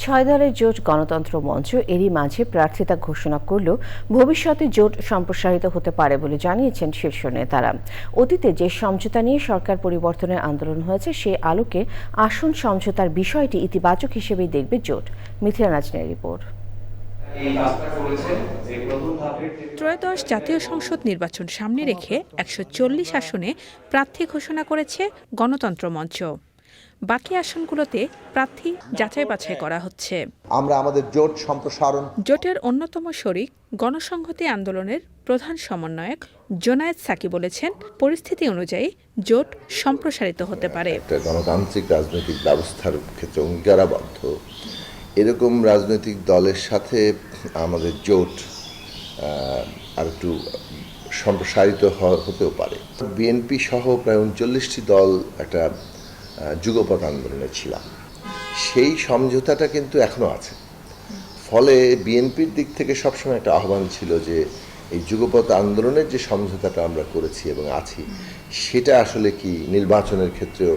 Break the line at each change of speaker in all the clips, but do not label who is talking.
ছয় দলের জোট গণতন্ত্র মঞ্চ এরই মাঝে প্রার্থিতা ঘোষণা করলেও ভবিষ্যতে জোট সম্প্রসারিত হতে পারে বলে জানিয়েছেন শীর্ষ নেতারা। অতীতে যে সমঝোতা নিয়ে সরকার পরিবর্তনের আন্দোলন হয়েছে, সে আলোকে আসন সমঝোতার বিষয়টি ইতিবাচক হিসেবেই দেখবে জোট। মিথিলা নাজনের রিপোর্ট।
ত্রয়োদশ জাতীয় সংসদ নির্বাচন সামনে রেখে একশো চল্লিশ আসনে প্রার্থী ঘোষণা করেছে গণতন্ত্র মঞ্চ। বাকি আসনগুলোতে প্রার্থী যাচাই বাছাই করা হচ্ছে।
আমরা আমাদের জোট সম্প্রসারণ
জোটের অন্যতম শরিক গণসংহতি আন্দোলনের প্রধান সমন্বয়ক জোনায়েদ সাকি বলেছেন পরিস্থিতি অনুযায়ী জোট সম্প্রসারিত হতে পারে।
গণতান্ত্রিক রাজনৈতিক ব্যবস্থার ক্ষেত্রে অঙ্গীকারাবদ্ধ। এরকম রাজনৈতিক দলের সাথে আমাদের জোট আর একটু সম্প্রসারিত হতেও পারে। বিএনপি সহ প্রায় উনচল্লিশটি দল একটা আহ, যুগপৎ আন্দোলনে ছিলাম। সেই সমঝোতাটা কিন্তু এখনও আছে। ফলে বিএনপির দিক থেকে সবসময় একটা আহ্বান ছিল যে এই যুগপৎ আন্দোলনের যে সমঝোতাটা আমরা করেছি এবং আছি সেটা আসলে কি নির্বাচনের ক্ষেত্রেও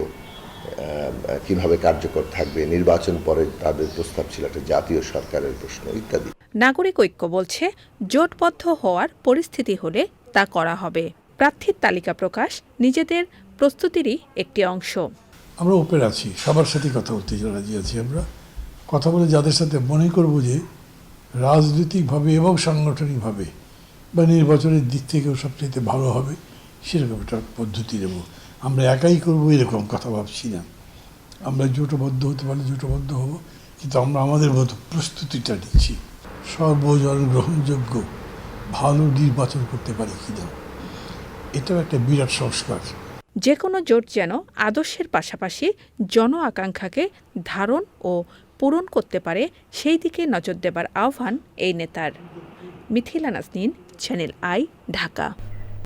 কীভাবে কার্যকর থাকবে নির্বাচন পরে তাদের প্রস্তাব ছিল একটা জাতীয় সরকারের প্রশ্ন ইত্যাদি।
নাগরিক ঐক্য বলছে জোটবদ্ধ হওয়ার পরিস্থিতি হলে তা করা হবে। প্রার্থীর তালিকা প্রকাশ নিজেদের প্রস্তুতিরই একটি অংশ।
আমরা ওপেন আছি, সবার সাথে কথা বলতে রাজি আছি আমরা। কথা বলে যাদের সাথে মনে করব যে রাজনৈতিকভাবে এবং সাংগঠনিকভাবে বা নির্বাচনের দিক থেকেও সবচেয়ে ভালো হবে, সেরকম একটা পদ্ধতি নেব। আমরা একাই করব, এরকম কথা ভাবছি না। আমরা জোটবদ্ধ হতে পারলে জোটবদ্ধ হব, কিন্তু আমরা আমাদের মতো প্রস্তুতিটা নিচ্ছি। সর্বজন গ্রহণযোগ্য ভালো নির্বাচন করতে পারি কিনা, এটাও একটা বিরাট সংস্কার।
যে কোনো জোট যেন আদর্শের পাশাপাশি জন আকাঙ্ক্ষাকে ধারণ ও পূরণ করতে পারে, সেই দিকে নজর দেবার আহ্বান এই নেতার। Mithila Nasnin channel I Dhaka